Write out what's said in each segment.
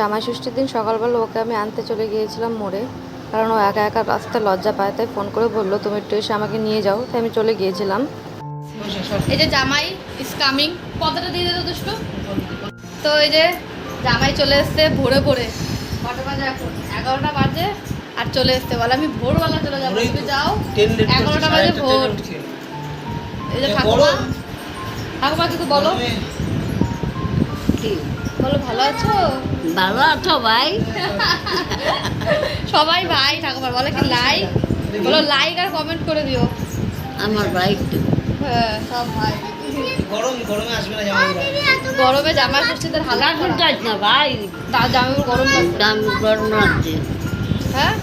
জামাই ষষ্ঠীর দিন সকালবেলা ওকে আমি আনতে চলে গিয়েছিলাম মোড়ে। কারণ ও একা একা রাস্তায় লজ্জা পায় তাই ফোন করে বলল তুমি একটু এসে আমাকে নিয়ে যাও। তাই আমি চলে গিয়েছিলাম। এই যে জামাই ইজ কামিং কতটা দিয়ে দিত দুষ্টু। তো এই যে জামাই চলে এসছে ভোরে ভোরে। কটা বাজে এখন? এগারোটা বাজে আর চলে এসছে। বলে আমি ভোরবেলা চলে যাব। তুমি যাও এগারোটা বাজে ভোর। এই যে ঠাকুমা। ঠাকুমা কিছু বলো। বলো ভালো আছো? ভালো আছো ভাই? সবাই ভাই ঠাকুমার বলে কি লাইক বলো লাইক আর কমেন্ট করে দিও। আমার ভাই হ্যাঁ সব ভাই। গরম গরমে আসবে না জামাইরা গরমে জামা ষষ্ঠীদের হালা লাগুন যাস না ভাই। জামা গরম লাগছে দাম গরম লাগছে হ্যাঁ?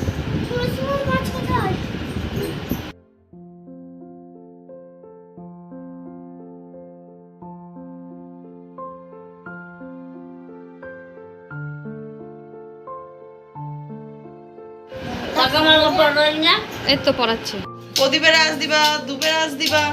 এই তো পড়াচ্ছি। প্রদীপের আজ দিবা দুপের আজ দিবা।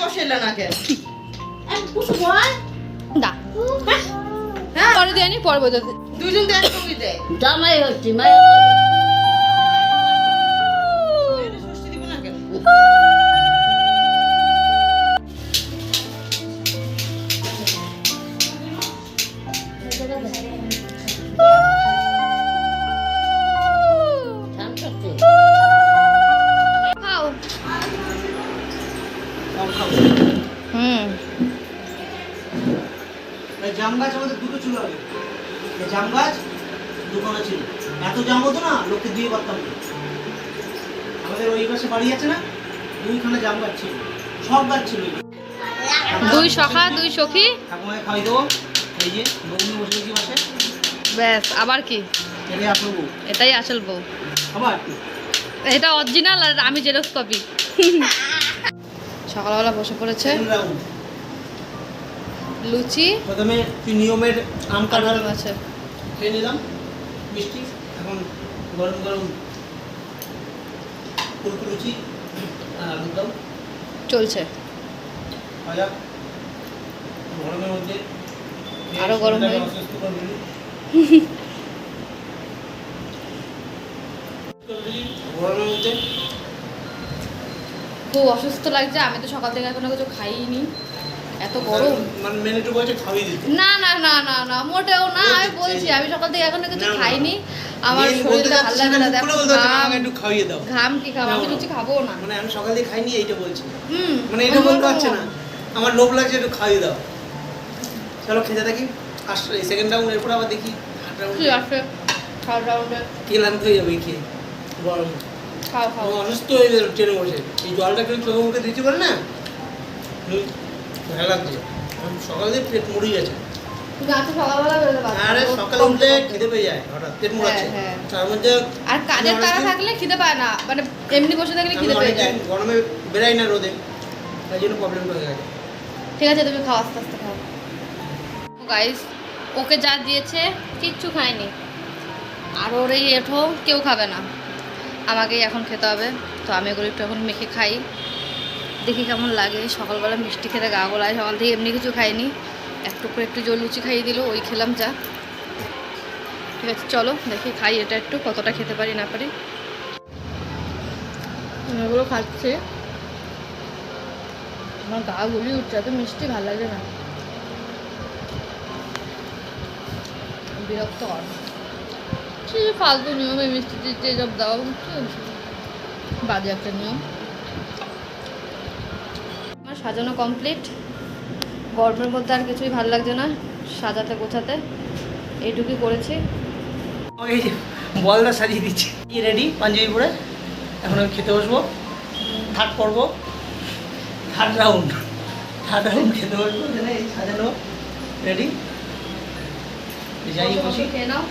বসে না কেন দা। হ্যাঁ। পরে দিয়ে আনি পরে বোঝা দুজন দেয় একসঙ্গে দেয় জামাই হচ্ছে মায়ের Thank ষষ্ঠী দিয়ে পারতাম আমাদের ওই পাশে বাড়ি আছে না? দুইখানা জাম গাছ ছিল। সব গাছ ছিল দুই সখা দুই সখী? ঠাকুমাকে খাওয়াই দেবো। এই যে বসে কি পাশে। ব্যাস আবার কি? এলে আসব বউ। এটাই আসল বউ। আবার? এটা অরিজিনাল আর আমি জেরক্স কপি সকালবেলা বসে পড়েছে। লুচি। প্রথমে নিয়মের আম কাঁঠাল আছে। খেয়ে নিলাম মিষ্টি। এখন গরম গরম কুলকু লুচি আর আলুর দম। চলছে। গরমের মধ্যে আরও গরম হয়ে-। গরমের মধ্যে খুব অসুস্থ লাগছে আমি তো সকাল থেকে এখনও কিছু খাইনি। এত গরম। মানে না না না না না মোটেও না আমি বলছি আমি সকাল থেকে এখনও কিছু। খাইনি। আমার শরীরটা ভালো লাগে না দেখো আমাকে একটু খাইয়ে দাও। ঘাম কি খাব? আমি না। খাব না। মানে আমি সকাল থেকে খাইনি এইটা বলছি। হুম মানে এটা বলতে পারছে না। আমার লোভ লাগছে একটু খাইয়ে দাও। চলো খেতে থাকি। ফার্স্ট সেকেন্ড রাউন্ড এরপর আবার দেখি। থার্ড রাউন্ড কি আছে। খাও রাউন্ডে ক্লান্ত হয়ে যাবে এই খেয়ে গরম খাও খাও। অসুস্থ হয়ে গেল ট্রেনে বসে। এই জলটা কিন্তু চোখে মুখে দিতে পারে না? হুম, ভালো লাগছে। আমি সকাল দিয়ে পেট মুড়ি গেছে। আরে না, সকালে কম উঠলে খিদে পেয়ে যায় হঠাৎ পেট মুড়াচ্ছে। হ্যাঁ। তার মধ্যে আর কাজের তারা থাকলে খিদে পায় না মানে এমনি বসে থাকলে খিদে পেয়ে যায়। গরমে বেরাই না রোদে তাই জন্য প্রবলেম হয়ে গেছে। ঠিক আছে তুমি খাও আস্তে আস্তে খাও। গাইস ওকে যা দিয়েছে কিচ্ছু খায়নি। আর ওর এই এঠো কেউ খাবে না। আমাকেই এখন খেতে হবে তো আমি এগুলো একটু এখন মেখে খাই। দেখি কেমন লাগে সকালবেলা মিষ্টি খেতে গা গোলায় সকাল থেকে এমনি কিছু খাইনি। একটু করে একটু জল লুচি খাইয়ে দিল, ওই খেলাম, যা। ঠিক আছে, চলো, দেখি খাই এটা একটু, কতটা খেতে পারি, না পারি। এগুলো খাচ্ছে। আমার গা গুলি উঠছে, এত মিষ্টি ভালো লাগে না। বিরক্ত কর কি যে ফালতু নিয়ম এই মিষ্টি টিষ্টি সব দেওয়া বাজে একটা নিয়ম। আমার সাজানো কমপ্লিট গরমের মধ্যে আর কিছুই ভালো লাগছে না সাজাতে গোছাতে। এইটুকুই করেছি। ওই বলটা সাজিয়ে দিচ্ছি। রেডি পাঞ্জাবি পরে এখন আমি খেতে বসবো। থার্ড পর্ব। Third round. থার্ড রাউন্ড খেতে বসবো এই সাজানো রেডি যাই বসি। নাও।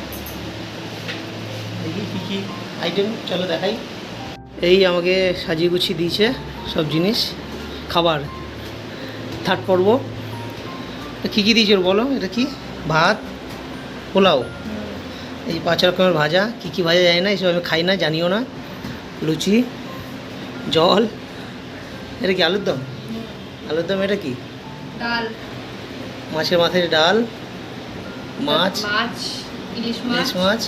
দেখি কী কী আইটেম চলো দেখাই। এই আমাকে সাজিয়ে গুছিয়ে দিয়েছে সব জিনিস। খাবার। থার্ড পর্ব। কী কী দিয়েছ বলো? এটা কি? ভাত পোলাও। এই পাঁচ রকমের ভাজা। কী কী ভাজা যায় না এইসব আমি খাই না জানিও না। লুচি জল। এটা কি আলুর দম? আলুর দম এটা কি? ডাল। মাছের মাথায় ডাল মাছ। ইলিশ মাছ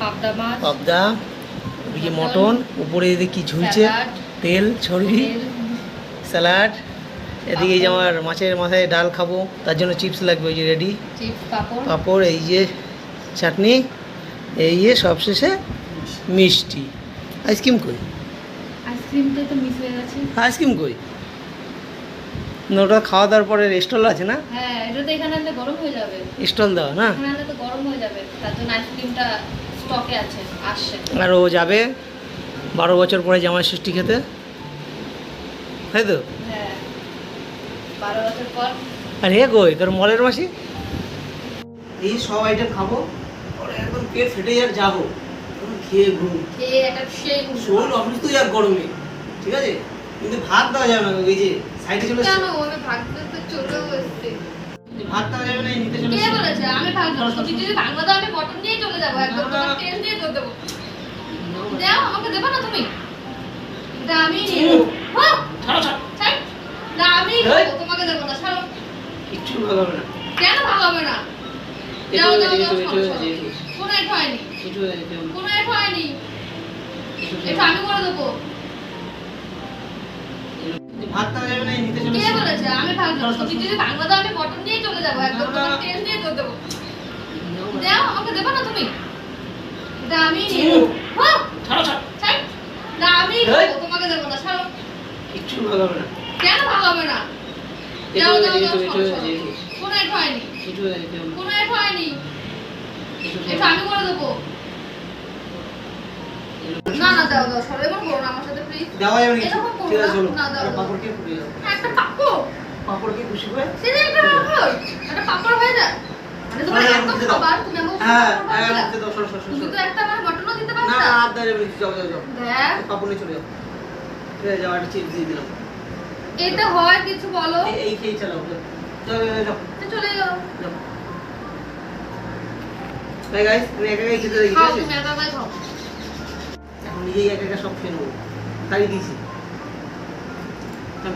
পাবদা মাছ। পাবদা ওদিকে মটন। উপরে এদিকে কি ঝুলছে? তেল ছড়ি। স্যালাড। এদিকে যে আমার মাছের মাথায় ডাল খাব তার জন্য চিপস লাগবে ওই যে রেডি পাপড়। এই যে চাটনি এই যে সবশেষে মিষ্টি। আইসক্রিম কই? আইসক্রিম কই? ওটা খাওয়া দাওয়ার পরে স্টল আছে না? গরম হয়ে স্টল দেওয়া না? আর ও যাবে বারো বছর পরে জামাই ষষ্ঠী খেতে। তাই তো? বারো বছর পর। আর হে কই তোর মলের মাসি? এই সব আইটেম খাব ওর একদম পেট ফেটে যাক যাব। খেয়ে ঘুম। খেয়ে একটা সেই শরীর অসুস্থ যাক গরমে ঠিক আছে? কিন্তু ভাত দেওয়া যাবে না ওই যে সাইডে চলে কেন তো চলেও এসছে। ভাত দেওয়া যাবে না নিতে চলে কে বলেছে? আমি ভাগবো তুমি যদি ভাগবো তো আমি বটন নিয়ে চলে যাব। একদম। তোমার তেল দিয়ে দেবো। দাও আমাকে দেবো না তুমি? এটা আমি নিয়ে হ্যাঁ, ছাড়ো, ছাড়ো। আমি তোমাকে দেবো না ছাড়ো। কিচ্ছু ভালো হবে না। কেন ভালো হবে না? যাও যাও যাও। কোনো এট হয়নি। হয়ে কোনো এট হয়নি। এটা আমি করে দেবো। কে বলেছে? আমি ভাগবো তুমি যদি ভাগবো তো আমি বটন নিয়ে চলে যাব একদম না, না। তোমার তেল দিয়ে করে দেবো দাও আমাকে দেবো না তুমি? আমি নিয়ে ছাড়ো, ছাড়ো। না আমি তোমাকে দেবো না ছাড়ো। কিচ্ছু ভালো হবে না। কেন ভালো হবে না হয়ে হয়ে। কোনো হয়নি হয়ে কোনো হয়নি এটা আমি করে দেবো। না না দাও দাও সবাই এমন করো না আমার সাথে প্লিজ দেওয়া যাবে এরকম করো না। দাও, একটা দাও। পাঁপড় একটা পাপড়। পাঁপড় খেয়ে খুশি হয়ে? সেটা একটা পাপড়। একটা পাপড় হয়ে যায়। মানে তোমার হ্যাঁ, এত খাবার তুমি আমাকে হ্যাঁ, হ্যাঁ, দিলা? দাও, সরো, সরো, সরো, তুমি তো একটা আমার মটনও দিতে না, পারতা। যাও, যাও, যাও। নিয়ে চলে যাও। ঠিক আছে, যাও, একটা চিপস দিয়ে দিলাম। এতে হয় কিছু বলো এই- চালাও, তো চলে যাও যাও। Bye guys, একা একাই খেতে দেখি, ঠিক খাও আছে? তুমি একা একাই খাও এখন নিজেই একা একা সব খেয়ে নেব। তাই দিয়েছি।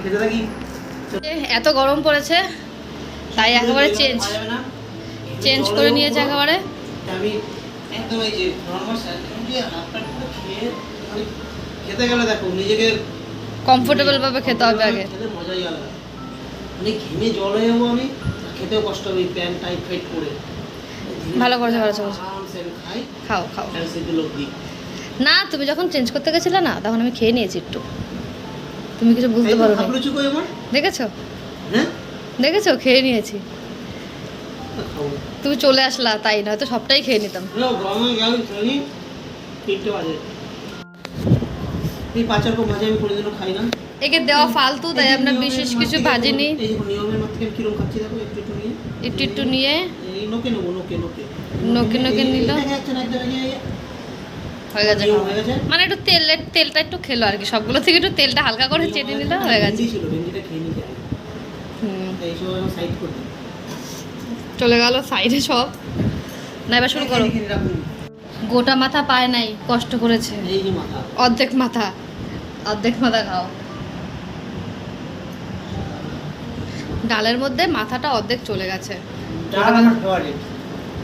খেতে থাকি। এত গরম পড়েছে তাই একেবারে চেঞ্জ না। চেঞ্জ করে নিয়েছে একেবারে আমি একদম এই যে নর্মাল খেয়ে মানে খেতে গেলে দেখো নিজেকে কমফোর্টেবল ভাবে খেতে হবে আগে। খেতে মজাই আলাদা। মানে ঘেমে জল হয়ে যাব আমি খেতেও কষ্ট হবে প্যান্ট টাইট ফাইট করে। ভালো করেছ, ভালো করেছ। আরামসে আমি খাই। খাও খাও। না তুমি যখন চেঞ্জ করতে গেছিলে না তখন আমি খেয়ে নিয়েছি একটু। তুমি কিছু বুঝতে পারো আমার দেখেছ? হ্যাঁ? দেখেছ? খেয়ে নিয়েছি। তুমি চলে আসলা তাই নয়তো সবটাই খেয়ে নিতাম। না তিনটে বাজে। এই পাঁচ রকম ভাজা আমি কোনোদিনও খাই না। একে দেওয়া ফালতু তাই আমরা বিশেষ কিছু ভাজিনি। এই দেখো নিয়মের মাছ থেকে কীরকম খাচ্ছি দেখো একটু একটু নিয়ে। একটু একটু নিয়ে। এই নোকে নেব নোকে নোকে। নোকে নোকে নিল। হয়ে গেছে। মানে একটু তেলের তেলটা একটু খেলো আর কি সবগুলো থেকে একটু তেলটা হালকা করে চেটে নিল হয়ে গেছে। চলে গেল সাইডে সব। না এবার শুরু করো। গোটা মাথা পায় নাই কষ্ট করেছে। অর্ধেক মাথা। অর্ধেক মাথা খাও। ডালের মধ্যে মাথাটা অর্ধেক চলে গেছে। ডাল আমার ফেভারিট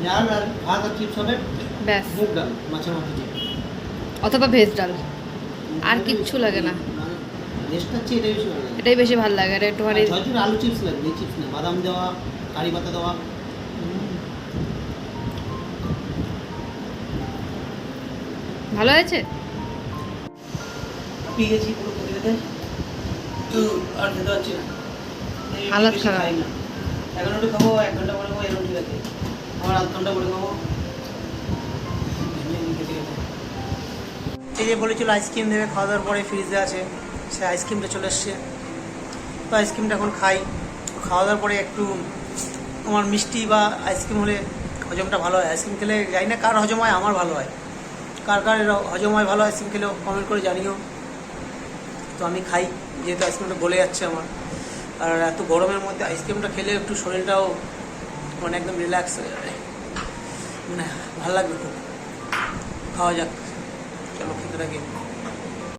ডাল আর ভাত আর চিপস হবে ব্যাস। মুগ ডাল মাছের মাথা দিয়ে। অথবা ভেজ ডাল। আর কিচ্ছু লাগে না। এটাই বেশি ভালো লাগে। এটাই বেশি ভালো লাগে একটুখানি আলু চিপস লাগবে চিপস না বাদাম দেওয়া কারি পাতা দেওয়া। ভালো হয়েছে? পেয়ে গেছি পুরো খেতে তো আর খেতে পারছি না। হালাত খারাপ। খাই না। এক ঘণ্টা খাব এক ঘণ্টা পরে খাব এরকম ঠিক আছে। আবার আধ ঘণ্টা পরে খাব। যে বলেছিল আইসক্রিম দেবে খাওয়া দাওয়ার পরে ফ্রিজে আছে। সে আইসক্রিমটা চলে এসছে। তো আইসক্রিমটা এখন খাই। খাওয়া দাওয়ার পরে একটু আমার মিষ্টি বা আইসক্রিম হলে হজমটা ভালো হয়। আইসক্রিম খেলে জানি না কার হজম হয় আমার ভালো হয়। কার কার হজম হয় ভালো আইসক্রিম খেলেও কমেন্ট করে জানিও। তো আমি খাই, যেহেতু আইসক্রিমটা গলে যাচ্ছে আমার। আর এত গরমের মধ্যে আইসক্রিমটা খেলে একটু শরীরটাও মানে একদম রিল্যাক্স হয়ে যাবে। মানে ভালো লাগবে খুব। খাওয়া যাক। চলো খেতে থাকি।